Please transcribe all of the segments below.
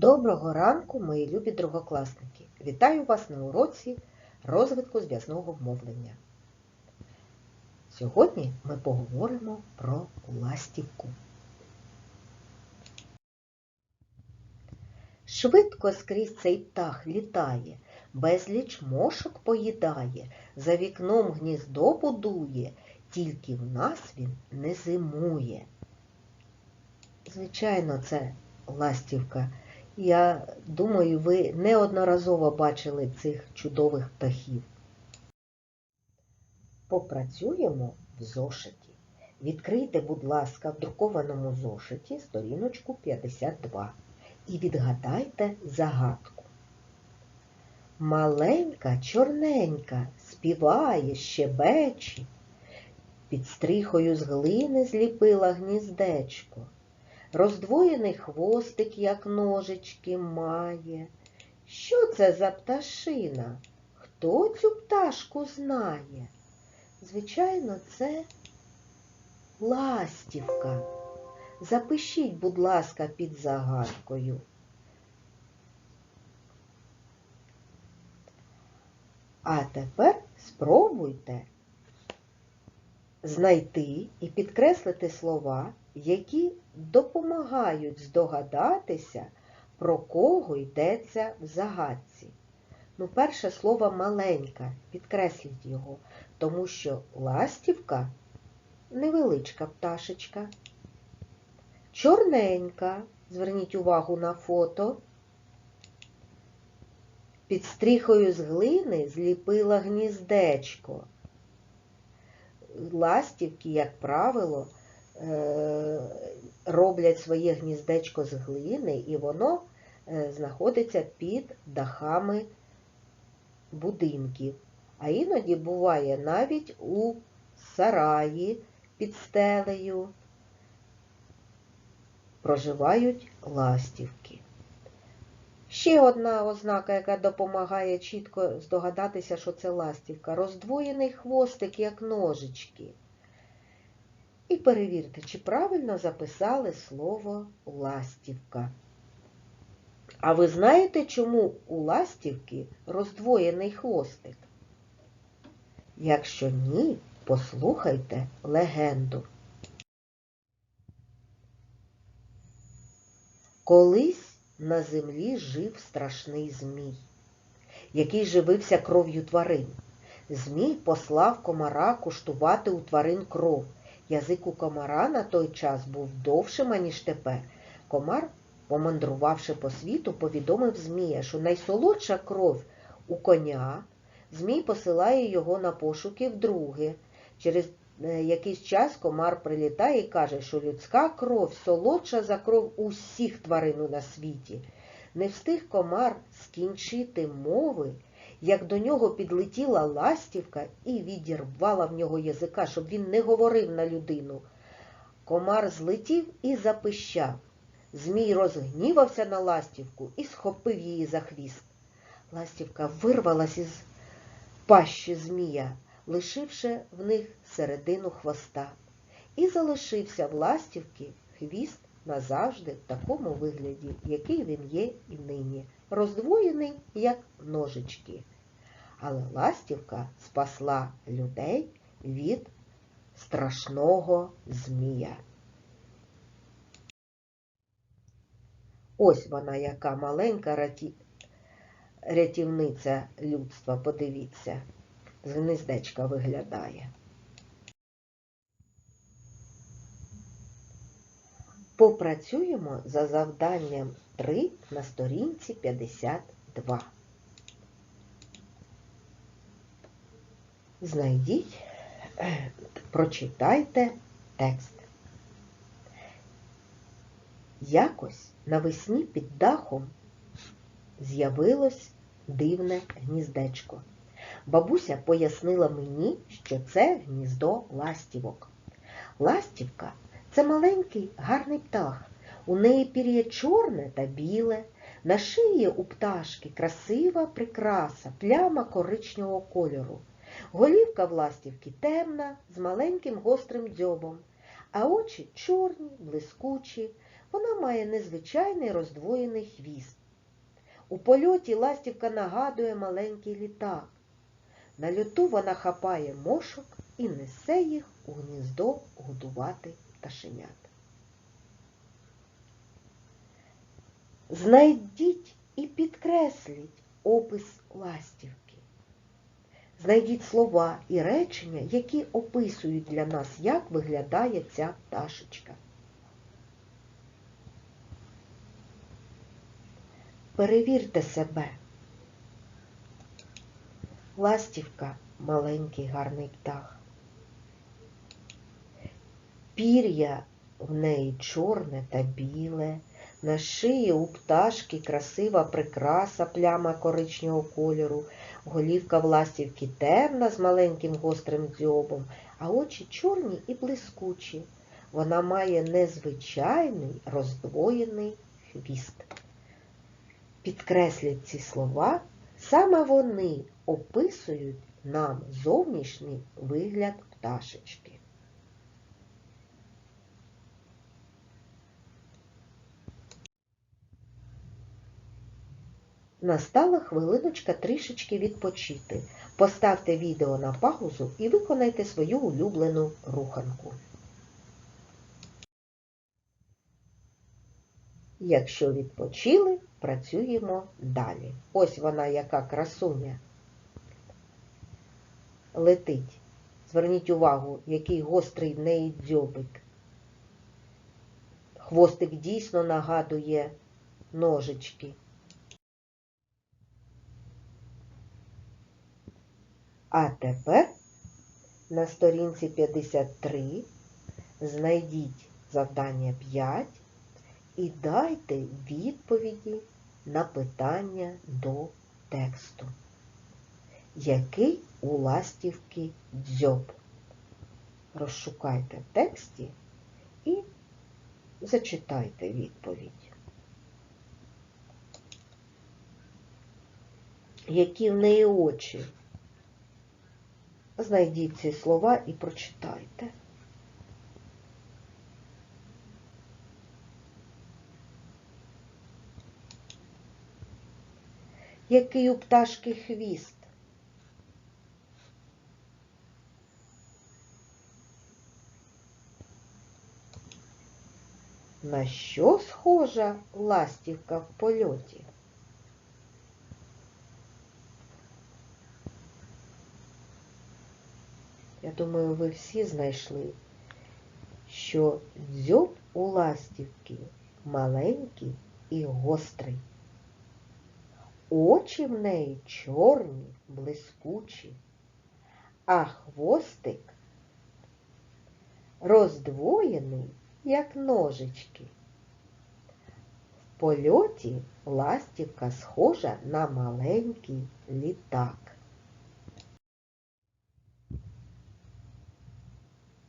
Доброго ранку, мої любі другокласники! Вітаю вас на уроці розвитку зв'язного мовлення. Сьогодні ми поговоримо про ластівку. Швидко скрізь цей птах літає, безліч мошок поїдає, за вікном гніздо будує, тільки в нас він не зимує. Звичайно, це ластівка. Я думаю, ви неодноразово бачили цих чудових птахів. Попрацюємо в зошиті. Відкрийте, будь ласка, в друкованому зошиті сторіночку 52 і відгадайте загадку. Маленька, чорненька, співає, щебече, під стріхою з глини зліпила гніздечко. Роздвоєний хвостик, як ножички, має. Що це за пташина? Хто цю пташку знає? Звичайно, це ластівка. Запишіть, будь ласка, під загадкою. А тепер спробуйте знайти і підкреслити слова, які допомагають здогадатися, про кого йдеться в загадці. Ну, перше слово маленька, підкресліть його, тому що ластівка невеличка пташечка. Чорненька, зверніть увагу на фото. Під стріхою з глини зліпила гніздечко. Ластівки, як правило, роблять своє гніздечко з глини, і воно е, знаходиться під дахами будинків. А іноді буває навіть у сараї під стелею проживають ластівки. Ще одна ознака, яка допомагає чітко здогадатися, що це ластівка. Роздвоєний хвостик, як ножички. І перевірте, чи правильно записали слово ластівка. А ви знаєте, чому у ластівки роздвоєний хвостик? Якщо ні, послухайте легенду. Колись на землі жив страшний змій, який живився кров'ю тварин. Змій послав комара куштувати у тварин кров. Язик у комара на той час був довшим, аніж тепер. Комар, помандрувавши по світу, повідомив Змія, що найсолодша кров у коня. Змій посилає його на пошуки вдруге. Через е, якийсь час комар прилітає і каже, що людська кров солодша за кров усіх тварин на світі. Не встиг комар скінчити мови, як до нього підлетіла ластівка і відірвала в нього язика, щоб він не говорив на людину. Комар злетів і запищав. Змій розгнівався на ластівку і схопив її за хвіст. Ластівка вирвалась із пащі змія, лишивши в них середину хвоста. І залишився в ластівки хвіст назавжди в такому вигляді, який він є і нині, роздвоєний, як ножички. Але ластівка спасла людей від страшного змія. Ось вона, яка маленька раті... рятівниця людства, подивіться, з гнездечка виглядає. Попрацюємо за завданням 3 на сторінці 52. Знайдіть, прочитайте текст. Якось навесні під дахом з'явилось дивне гніздечко. Бабуся пояснила мені, що це гніздо ластівок. Ластівка це маленький гарний птах. У неї пір'я чорне та біле, на шиї у пташки красива прикраса, пляма коричневого кольору. Голівка в ластівки темна, з маленьким гострим дзьобом, а очі чорні, блискучі, Вона має незвичайний роздвоєний хвіст. У польоті ластівка нагадує маленький літак. На льоту вона хапає мошок і несе їх у гніздо годувати пташенят. Знайдіть і підкресліть опис ластівки. Знайдіть слова і речення, які описують для нас, як виглядає ця пташечка. Перевірте себе. Ластівка маленький гарний птах. Пір'я в неї чорне та біле, на шиї у пташки красива прикраса пляма коричневого кольору, голівка в ластівки темна з маленьким гострим дзьобом, а очі чорні і блискучі. Вона має незвичайний роздвоєний хвіст. Підкресліть ці слова, саме вони описують нам зовнішній вигляд пташечки. Настала хвилиночка трішечки відпочити. Поставте відео на паузу і виконайте свою улюблену руханку. Якщо відпочили, працюємо далі. Ось вона яка красуня. Летить. Зверніть увагу, який гострий в неї дзьобик. Хвостик дійсно нагадує ножички. А тепер на сторінці 53 знайдіть завдання 5 і дайте відповіді на питання до тексту. Який у ластівки дзьоб? Розшукайте в тексті і зачитайте відповідь. Які в неї очі? Знайдіть ці слова і прочитайте. Який у пташки хвіст? На що схожа ластівка в польоті? Я думаю, ви всі знайшли, що дзьоб у ластівки маленький і гострий. Очі в неї чорні, блискучі, а хвостик роздвоєний, як ножички. В польоті ластівка схожа на маленький літак.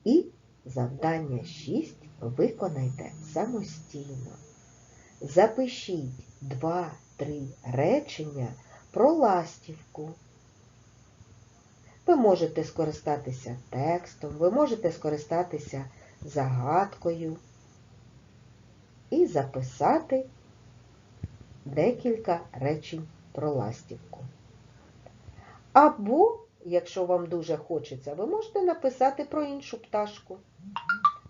І завдання 6 виконайте самостійно. Запишіть 2-3 речення про ластівку. Ви можете скористатися текстом, ви можете скористатися загадкою і записати декілька речень про ластівку. Або Якщо вам дуже хочеться, ви можете написати про іншу пташку,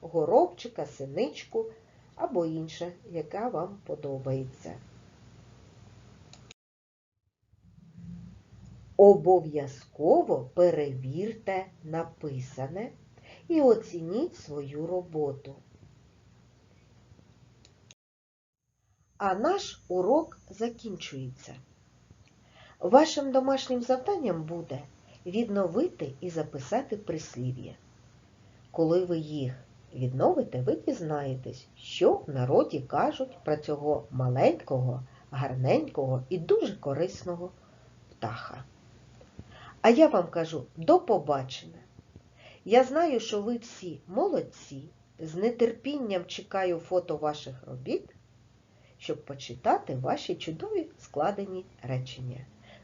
горобчика, синичку або інше, яка вам подобається. Обов'язково перевірте написане і оцініть свою роботу. А наш урок закінчується. Вашим домашнім завданням буде відновити і записати прислів'я. Коли ви їх відновите, ви дізнаєтесь, що в народі кажуть про цього маленького, гарненького і дуже корисного птаха. А я вам кажу до побачення. Я знаю, що ви всі молодці, з нетерпінням чекаю фото ваших робіт, щоб почитати ваші чудові складені речення.